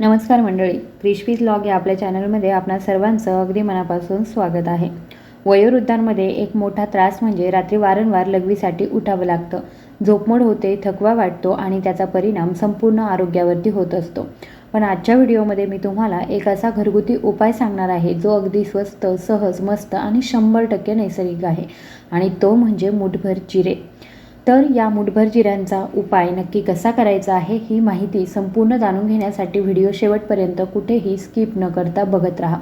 नमस्कार मंडळी क्रिशपीज लॉग या आपल्या चॅनलमध्ये आपणा सर्वांचं अगदी मनापासून स्वागत आहे. वयोवृद्धांमध्ये एक मोठा त्रास म्हणजे रात्री वारंवार लघवीसाठी उठावं लागतं. झोपमोड होते थकवा वाटतो आणि त्याचा परिणाम संपूर्ण आरोग्यावरती होत असतो. पण आजच्या व्हिडिओमध्ये मी तुम्हाला एक असा घरगुती उपाय सांगणार आहे जो अगदी स्वस्त सहज मस्त आणि शंभर टक्के नैसर्गिक आहे. आणि तो म्हणजे मुठभर जिरे तर या मुठभर जिऱ्यांचा उपाय नक्की कसा करायचा आहे ही माहिती संपूर्ण जाणून घेण्यासाठी व्हिडिओ शेवटपर्यंत कुठेही स्किप न करता बघत राहा.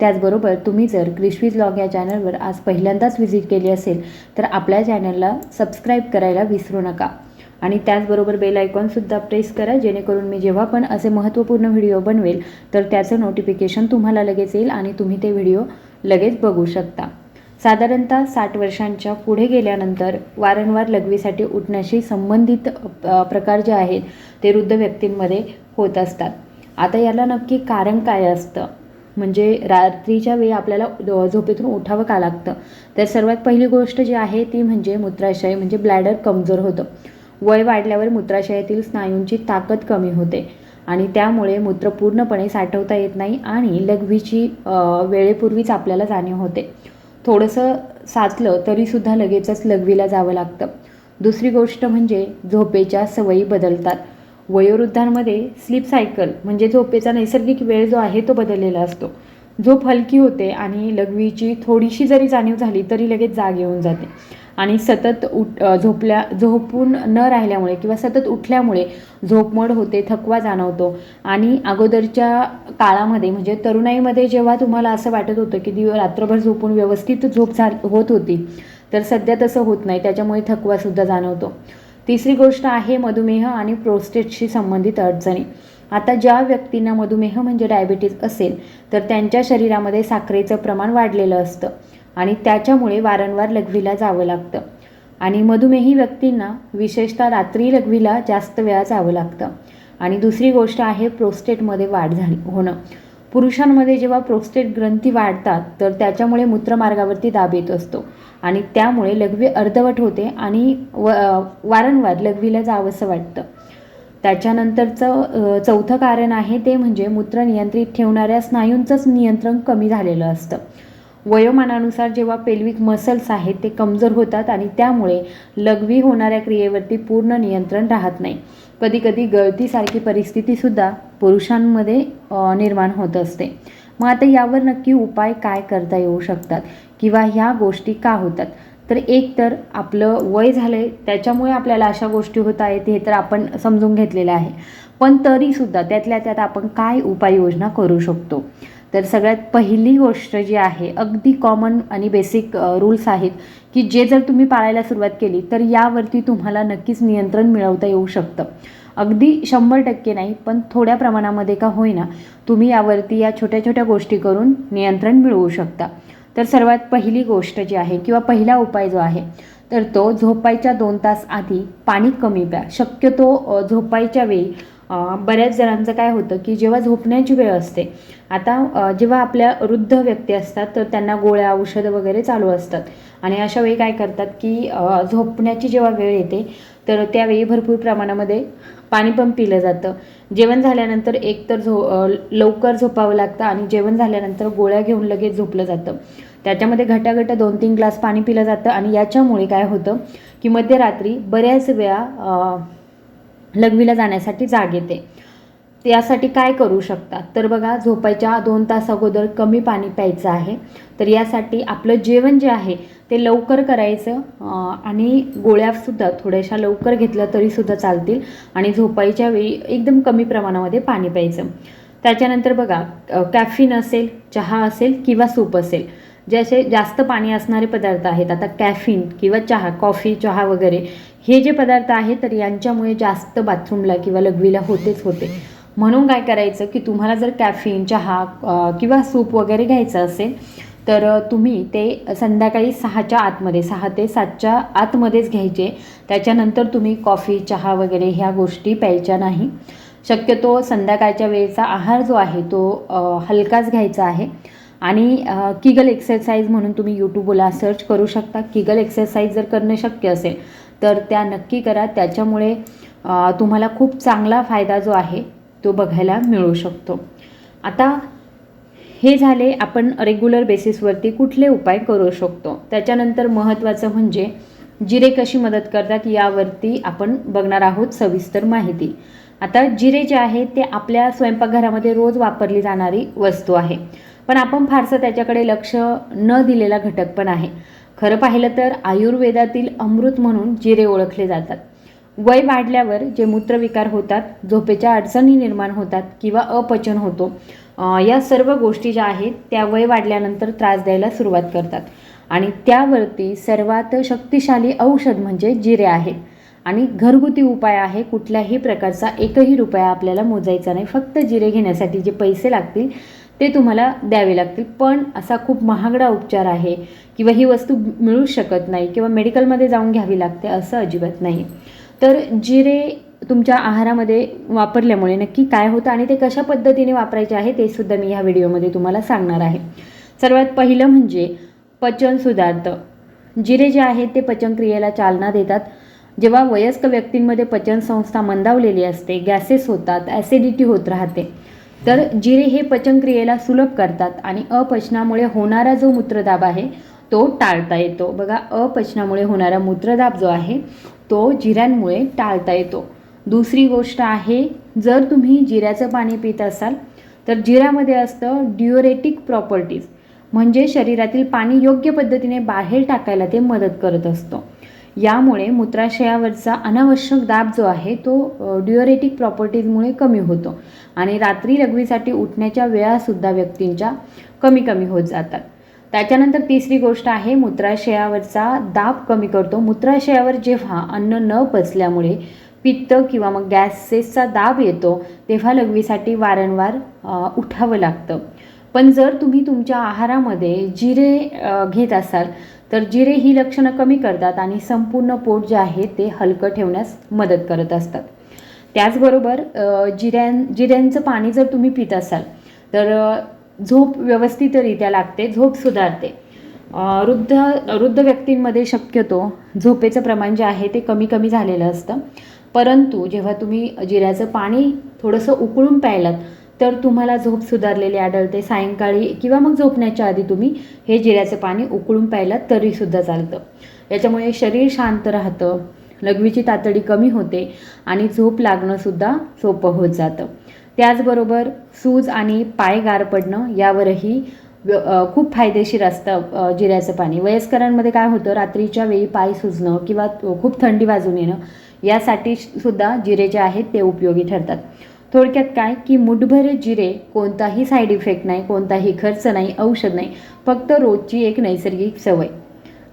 त्याचबरोबर तुम्ही जर क्रिशवीज लॉग या चॅनलवर आज पहिल्यांदाच व्हिजिट केली असेल तर आपल्या चॅनलला सबस्क्राईब करायला विसरू नका. आणि त्याचबरोबर बेल आयकॉनसुद्धा प्रेस करा जेणेकरून मी जेव्हा पण असे महत्त्वपूर्ण व्हिडिओ बनवेल तर त्याचं नोटिफिकेशन तुम्हाला लगेच येईल आणि तुम्ही ते व्हिडिओ लगेच बघू शकता. साधारणतः साठ वर्षांच्या पुढे गेल्यानंतर वारंवार लघवीसाठी उठण्याशी संबंधित प्रकार जे आहेत ते वृद्ध व्यक्तींमध्ये होत असतात. आता याला नक्की कारण काय असतं? म्हणजे रात्रीच्या वेळी आपल्याला झोपेतून उठावं का लागतं? तर सर्वात पहिली गोष्ट जी आहे ती म्हणजे मूत्राशय म्हणजे ब्लॅडर कमजोर होतं. वय वाढल्यावर मूत्राशयातील स्नायूंची ताकद कमी होते आणि त्यामुळे मूत्र पूर्णपणे साठवता येत नाही आणि लघवीची वेळेपूर्वीच आपल्याला जाणीव होते. थोडंसं साचलं तरीसुद्धा लगेचच लघवीला जावं लागतं. दुसरी गोष्ट म्हणजे झोपेच्या सवयी बदलतात. वयोवृद्धांमध्ये स्लीप सायकल म्हणजे झोपेचा नैसर्गिक वेळ जो आहे तो बदललेला असतो. झोप हलकी होते आणि लघवीची थोडीशी जरी जाणीव झाली तरी लगेच जाग येऊन जाते. आणि सतत उठ झोपल्या झोपून न राहिल्यामुळे किंवा सतत उठल्यामुळे झोपमोड होते थकवा जाणवतो. आणि अगोदरच्या काळामध्ये म्हणजे तरुणाईमध्ये जेव्हा तुम्हाला असं वाटत होतं की दिव रात्रभर झोपून व्यवस्थित झोप झा होत होती तर सध्या तसं होत नाही. त्याच्यामुळे थकवासुद्धा जाणवतो. तिसरी गोष्ट आहे मधुमेह आणि प्रोस्टेटशी संबंधित अडचणी. आता ज्या व्यक्तींना मधुमेह म्हणजे डायबिटीज असेल तर त्यांच्या शरीरामध्ये साखरेचं प्रमाण वाढलेलं असतं. आणि त्याच्यामुळे वारंवार लघवीला जावं लागतं. आणि मधुमेही व्यक्तींना विशेषतः रात्री लघवीला जास्त वेळा जावं लागतं. आणि दुसरी गोष्ट आहे प्रोस्टेटमध्ये वाढ झाली होणं. पुरुषांमध्ये जेव्हा प्रोस्टेट ग्रंथी वाढतात तर त्याच्यामुळे मूत्रमार्गावरती दाब येत असतो. आणि त्यामुळे लघवी अर्धवट होते आणि व वारंवार लघवीला जावंसं वाटतं. त्याच्यानंतरचं चौथं कारण आहे ते म्हणजे मूत्र नियंत्रित ठेवणाऱ्या स्नायूंचंच नियंत्रण कमी झालेलं असतं. वयोमानानुसार जेव्हा पेल्विक मसल्स आहेत ते कमजोर होतात आणि त्यामुळे लघवी होणाऱ्या क्रियेवरती पूर्ण नियंत्रण राहत नाही. कधीकधी गळतीसारखी परिस्थितीसुद्धा पुरुषांमध्ये निर्माण होत असते. मग आता यावर नक्की उपाय काय करता येऊ शकतात किंवा ह्या गोष्टी का होतात? तर एक तर आपलं वय झालं आहे त्याच्यामुळे आपल्याला अशा गोष्टी होत आहेत हे तर आपण समजून घेतलेलं आहे. पण तरीसुद्धा त्यातल्या त्यात आपण काय उपाययोजना करू शकतो? तर सगळ्यात पहिली गोष्ट जी आहे अगदी कॉमन आणि बेसिक रूल्स आहेत की जे जर तुम्ही पाळायला सुरुवात केली तर यावरती तुम्हाला नक्कीच नियंत्रण मिळवता येऊ शकतं. अगदी शंभर टक्के नाही पण थोड्या प्रमाणामध्ये का होईना तुम्ही यावरती या छोट्या छोट्या गोष्टी करून नियंत्रण मिळवू शकता. तर सर्वात पहिली गोष्ट जी आहे किंवा पहिला उपाय जो आहे तर तो झोपायच्या दोन तास आधी पाणी कमी प्या. शक्यतो झोपायच्या वेळी बऱ्याच जणांचं काय होतं की जेव्हा झोपण्याची वेळ असते आता जेव्हा आपल्या वृद्ध व्यक्ती असतात तर त्यांना गोळ्या औषधं वगैरे चालू असतात. आणि अशा वेळी काय करतात की झोपण्याची जेव्हा वेळ येते तर त्यावेळी भरपूर प्रमाणामध्ये पाणी पण पिलं जातं. जेवण झाल्यानंतर एकतर झो लवकर झोपावं लागतं आणि जेवण झाल्यानंतर गोळ्या घेऊन लगेच झोपलं जातं. त्याच्यामध्ये घटाघटा दोन तीन ग्लास पाणी पिलं जातं आणि याच्यामुळे काय होतं की मध्यरात्री बऱ्याच वेळा लघवीला जाण्यासाठी जाग येते. यासाठी काय करू शकतात तर बघा झोपायच्या दोन तास अगोदर कमी पाणी प्यायचं आहे. तर यासाठी आपलं जेवण जे आहे ते लवकर करायचं आणि गोळ्यासुद्धा थोड्याशा लवकर घेतल्या तरीसुद्धा चालतील. आणि झोपायच्या वेळी एकदम कमी प्रमाणामध्ये पाणी प्यायचं. त्याच्यानंतर बघा कॅफिन असेल चहा असेल किंवा सूप असेल जे असे जास्त पाणी असणारे पदार्थ आहेत आता कॅफिन किंवा चहा कॉफी चहा वगैरे हे जे पदार्थ आहेत तर यांच्यामुळे जास्त बाथरूमला किंवा लघवीला होतेच होते. म्हणून काय करायचं की तुम्हाला जर कॅफिन चहा किंवा सूप वगैरे घ्यायचं असेल तर तुम्ही ते संध्याकाळी सहाच्या आतमध्ये सहा ते सातच्या आतमध्येच घ्यायचे. त्याच्यानंतर तुम्ही कॉफी चहा वगैरे ह्या गोष्टी प्यायच्या नाही. शक्यतो संध्याकाळच्या वेळेचा आहार जो आहे तो हलकाच घ्यायचा आहे. आणि किगल एक्सरसाइज म्हणून तुम्ही यूट्यूबला सर्च करू शकता. किगल एक्सरसाइज जर करणं शक्य असेल तर त्या नक्की करा. त्याच्यामुळे तुम्हाला खूप चांगला फायदा जो आहे तो बघायला मिळू शकतो. आता हे झाले आपण रेग्युलर बेसिसवरती कुठले उपाय करू शकतो? त्याच्यानंतर महत्त्वाचं म्हणजे जिरे कशी मदत करतात यावरती आपण बघणार आहोत सविस्तर माहिती. आता जिरे जे आहे ते आपल्या स्वयंपाकघरामध्ये रोज वापरली जाणारी वस्तू आहे. पण आपण फारसं त्याच्याकडे लक्ष न दिलेला घटक पण आहे. खरं पाहिलं तर आयुर्वेदातील अमृत म्हणून जिरे ओळखले जातात. वय वाढल्यावर जे मूत्रविकार होतात झोपेच्या अडचणी निर्माण होतात किंवा अपचन होतो या सर्व गोष्टी ज्या आहेत त्या वय वाढल्यानंतर त्रास द्यायला सुरुवात करतात. आणि त्यावरती सर्वात शक्तिशाली औषध म्हणजे जिरे आहेत आणि घरगुती उपाय आहे कुठल्याही प्रकारचा एकही रुपया आपल्याला मोजायचा नाही. फक्त जिरे घेण्यासाठी जे पैसे लागतील ते तुम्हाला द्यावे लागतील. पण असा खूप महागडा उपचार आहे किंवा ही वस्तू मिळू शकत नाही किंवा मेडिकलमध्ये जाऊन घ्यावी लागते असं अजिबात नाही. तर जिरे तुमच्या आहारामध्ये वापरल्यामुळे नक्की काय होतं आणि ते कशा पद्धतीने वापरायचे आहे ते सुद्धा मी ह्या व्हिडिओमध्ये तुम्हाला सांगणार आहे. सर्वात पहिलं म्हणजे पचन सुधारतं. जिरे जे आहेत ते पचनक्रियेला चालना देतात. जेव्हा वयस्क व्यक्तींमध्ये पचनसंस्था मंदावलेली असते गॅसेस होतात ॲसिडिटी होत राहते. तर जिरे हे पचनक्रियेला सुलभ करतात आणि अपचनामुळे होणारा जो मूत्रदाब आहे तो टाळता येतो. बघा अपचनामुळे होणारा मूत्रदाब जो आहे तो जिऱ्यांमुळे टाळता येतो. दुसरी गोष्ट आहे जर तुम्ही जिऱ्याचं पाणी पित असाल तर जिऱ्यामध्ये असतं ड्युरेटिक प्रॉपर्टीज म्हणजे शरीरातील पाणी योग्य पद्धतीने बाहेर टाकायला ते मदत करत असतो. यामुळे मूत्राशयावरचा अनावश्यक दाब जो आहे तो ड्युअरेटिक प्रॉपर्टीजमुळे कमी होतो आणि रात्री लघवीसाठी उठण्याच्या वेळासुद्धा व्यक्तींच्या कमी कमी होत जातात. त्याच्यानंतर तिसरी गोष्ट आहे मूत्राशयावरचा दाब कमी करतो. मूत्राशयावर जेव्हा अन्न न पचल्यामुळे पित्त किंवा मग गॅसेसचा दाब येतो तेव्हा लघवीसाठी वारंवार उठावं लागतं. पण जर तुम्ही तुमच्या आहारामध्ये जिरे घेत असाल तर जिरे ही लक्षणं कमी करतात आणि संपूर्ण पोट जे आहे ते हलकं ठेवण्यास मदत करत असतात. त्याचबरोबर जिऱ्यां जिऱ्यांचं पाणी जर तुम्ही पित असाल तर झोप व्यवस्थितरित्या लागते झोप सुधारते. वृद्ध वृद्ध व्यक्तींमध्ये शक्यतो झोपेचं प्रमाण जे आहे ते कमी कमी झालेलं असतं. परंतु जेव्हा तुम्ही जिऱ्याचं पाणी थोडंसं उकळून प्यायलात तर तुम्हाला झोप सुधारलेली आढळते. सायंकाळी किंवा मग झोपण्याच्या आधी तुम्ही हे जिऱ्याचं पाणी उकळून प्यायला तरीसुद्धा चालतं. याच्यामुळे शरीर शांत राहतं लघवीची तातडी कमी होते आणि झोप लागणंसुद्धा सोपं होत जातं. त्याचबरोबर सूज आणि पाय गार पडणं यावरही खूप फायदेशीर असतं जिऱ्याचं पाणी. वयस्करांमध्ये काय होतं रात्रीच्या वेळी पाय सुजणं किंवा खूप थंडी वाजून येणं यासाठी सुद्धा जिरे जे आहेत ते उपयोगी ठरतात. थोडक्यात काय की मुठभरे जिरे कोणताही साईड इफेक्ट नाही कोणताही खर्च नाही औषध नाही फक्त रोजची एक नैसर्गिक सवय.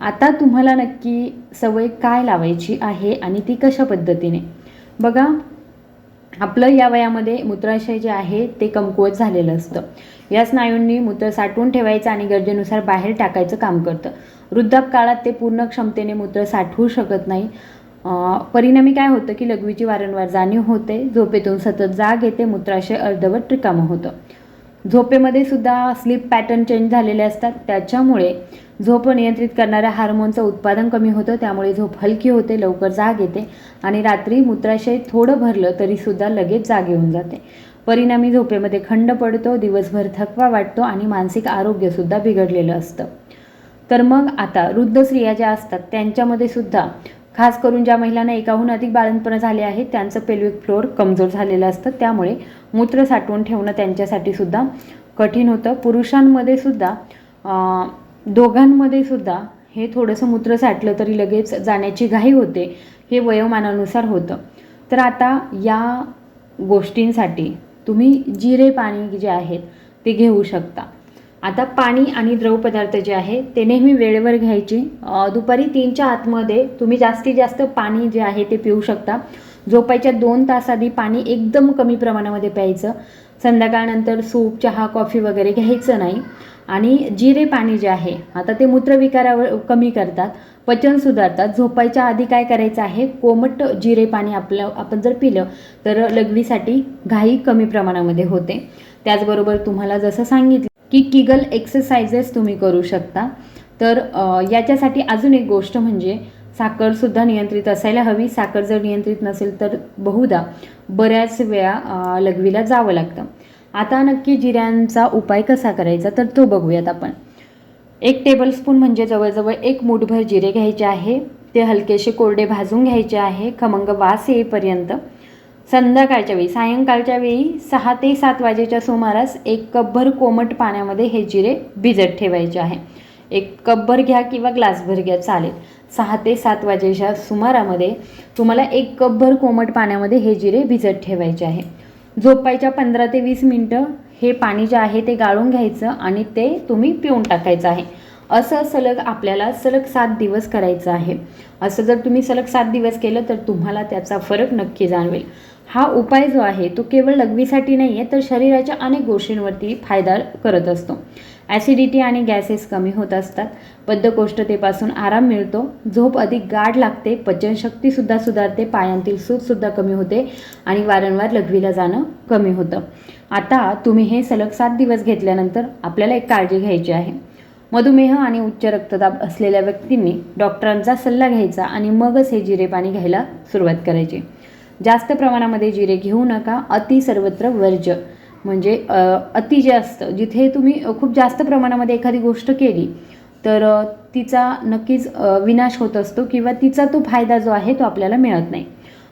आता तुम्हाला नक्की सवय काय लावायची आहे आणि ती कशा पद्धतीने? बघा आपलं या वयामध्ये मूत्राशय जे आहे ते कमकुवत झालेलं असतं. या स्नायूंनी मूत्र साठवून ठेवायचं आणि गरजेनुसार बाहेर टाकायचं काम करतं. वृद्धापकाळात ते पूर्ण क्षमतेने मूत्र साठवू शकत नाही. परिणामी काय होतं की लघवीची वारंवार जाणीव होते झोपेतून सतत जाग येते मूत्राशय अर्धवट रिकामं होतं. झोपेमध्ये सुद्धा स्लीप पॅटर्न चेंज झालेले असतात. त्याच्यामुळे झोप नियंत्रित करणाऱ्या हार्मोनचं उत्पादन कमी होतं. त्यामुळे झोप हलकी होते लवकर जाग येते आणि रात्री मूत्राशय थोडं भरलं तरीसुद्धा लगेच जाग येऊन जाते. परिणामी झोपेमध्ये खंड पडतो दिवसभर थकवा वाटतो आणि मानसिक आरोग्यसुद्धा बिघडलेलं असतं. तर मग आता वृद्ध स्त्रिया ज्या असतात त्यांच्यामध्ये सुद्धा खास करून ज्या महिलांना एकाहून अधिक बाळंतपणं झाले आहेत त्यांचं पेल्विक फ्लोअर कमजोर झालेलं असतं. त्यामुळे मूत्र साठवून ठेवणं त्यांच्यासाठी सुद्धा कठीण होतं. पुरुषांमध्ये सुद्धा दोघांमध्ये सुद्धा हे थोडंसं मूत्र साठलं तरी लगेच जाण्याची घाई होते हे वयोमानानुसार होतं. तर आता या गोष्टींसाठी तुम्ही जिरे पाणी जे आहेत ते घेऊ शकता. आता पाणी आणि द्रव पदार्थ जे आहे ते नेहमी वेळेवर घ्यायचे. दुपारी तीनच्या आतमध्ये तुम्ही जास्तीत जास्त पाणी जे आहे ते पिऊ शकता. झोपायच्या दोन तास आधी पाणी एकदम कमी प्रमाणामध्ये प्यायचं. संध्याकाळनंतर सूप चहा कॉफी वगैरे घ्यायचं नाही. आणि जिरे पाणी जे आहे आता ते मूत्रविकारावर कमी करतात पचन सुधारतात. झोपायच्या आधी काय करायचं आहे कोमट जिरे पाणी आपलं आपण जर पिलं तर लघवीसाठी घाई कमी प्रमाणामध्ये होते. त्याचबरोबर तुम्हाला जसं सांगितलं की किगल एक्सरसाइजेस तुम्ही करू शकता. तर याच्यासाठी अजून एक गोष्ट म्हणजे साखरसुद्धा नियंत्रित असायला हवी. साखर जर नियंत्रित नसेल तर बहुधा बऱ्याच वेळा लघवीला जावं लागतं. आता नक्की जिऱ्यांचा उपाय कसा करायचा तर तो बघूयात आपण. एक टेबलस्पून म्हणजे जवळजवळ एक मूठभर जिरे घ्यायचे आहे. ते हलकेसे कोरडे भाजून घ्यायचे आहे. खमंग वास येईपर्यंत संध्याकाळच्या वेळी सायंकाळच्या वेळी सहा ते सात वाजेच्या सुमारास एक कपभर कोमट पाण्यामध्ये हे जिरे भिजत ठेवायचे आहे. एक कपभर घ्या किंवा ग्लासभर घ्या चालेल. सहा ते सात वाजेच्या सुमारामध्ये तुम्हाला एक कपभर कोमट पाण्यामध्ये हे जिरे भिजत ठेवायचे आहे. झोपायच्या पंधरा ते वीस मिनटं हे पाणी जे आहे ते गाळून घ्यायचं आणि ते तुम्ही पिऊन टाकायचं आहे. असं सलग आपल्याला सलग सात दिवस करायचं आहे. असं जर तुम्ही सलग सात दिवस केलं तर तुम्हाला त्याचा फरक नक्की जाणवेल. हा उपाय जो आहे तो केवळ लघवीसाठी नाही आहे तर शरीराच्या अनेक गोष्टींवरती फायदा करत असतो. ॲसिडिटी आणि गॅसेस कमी होत असतात. बद्धकोष्ठतेपासून आराम मिळतो. झोप अधिक गाढ लागते. पचनशक्तीसुद्धा सुधारते. पायांतील सूजसुद्धा कमी होते आणि वारंवार लघवीला जाणं कमी होतं. आता तुम्ही हे सलग सात दिवस घेतल्यानंतर आपल्याला एक काळजी घ्यायची आहे. मधुमेह आणि उच्च रक्तदाब असलेल्या व्यक्तींनी डॉक्टरांचा सल्ला घ्यायचा आणि मगच हे जिरे पाणी घ्यायला सुरुवात करायची. जास्त प्रमाणामध्ये जिरे घेऊ नका अति सर्वत्र वर्ज्य. म्हणजे अति जे असतं जिथे तुम्ही खूप जास्त प्रमाणामध्ये एखादी गोष्ट केली तर तिचा नक्कीच विनाश होत असतो किंवा तिचा तो फायदा जो आहे तो आपल्याला मिळत नाही.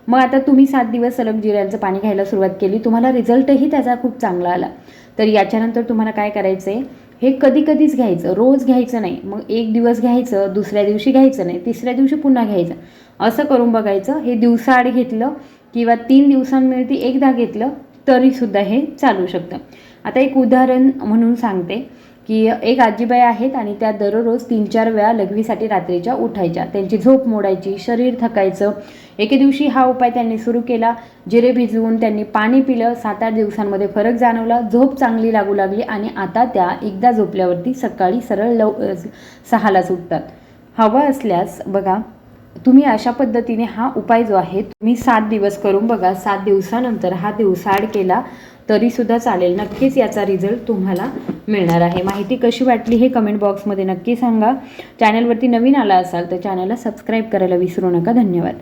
मग आता तुम्ही सात दिवस सलग जिऱ्यांचं पाणी घ्यायला सुरुवात केली तुम्हाला रिझल्टही त्याचा खूप चांगला आला. तर याच्यानंतर तुम्हाला काय करायचं आहे हे कधी कधीच घ्यायचं. रोज घ्यायचं नाही. मग एक दिवस घ्यायचं दुसऱ्या दिवशी घ्यायचं नाही. तिसऱ्या दिवशी पुन्हा घ्यायचं. असं करून बघायचं. हे दिवसाआड घेतलं किंवा तीन दिवसांमिळती एकदा घेतलं तरीसुद्धा हे चालू शकतं. आता एक उदाहरण म्हणून सांगते. की एक आजीबाई आहेत आणि त्या दररोज तीन चार वेळा लघवीसाठी रात्रीच्या उठायच्या. त्यांची झोप मोडायची शरीर थकायचं. एके दिवशी हा उपाय त्यांनी सुरू केला. जिरे भिजवून त्यांनी पाणी पिलं. सात आठ दिवसांमध्ये फरक जाणवला. झोप चांगली लागू लागली आणि आता त्या एकदा झोपल्यावरती सकाळी सरळ लव सहाला सहालाच उठतात हवं असल्यास बघा तुम्ही अशा पद्धतीने हा उपाय जो आहे तुम्ही सात दिवस करून बघा सात दिवसानंतर हा दिवसाआड केला तरीसुद्धा चालेल. नक्कीच याचा रिझल्ट तुम्हाला मिळणार आहे. माहिती कशी वाटली हे कमेंट बॉक्समध्ये नक्की सांगा. चॅनलवरती नवीन आला असाल तर चॅनलला सबस्क्राईब करायला विसरू नका. धन्यवाद.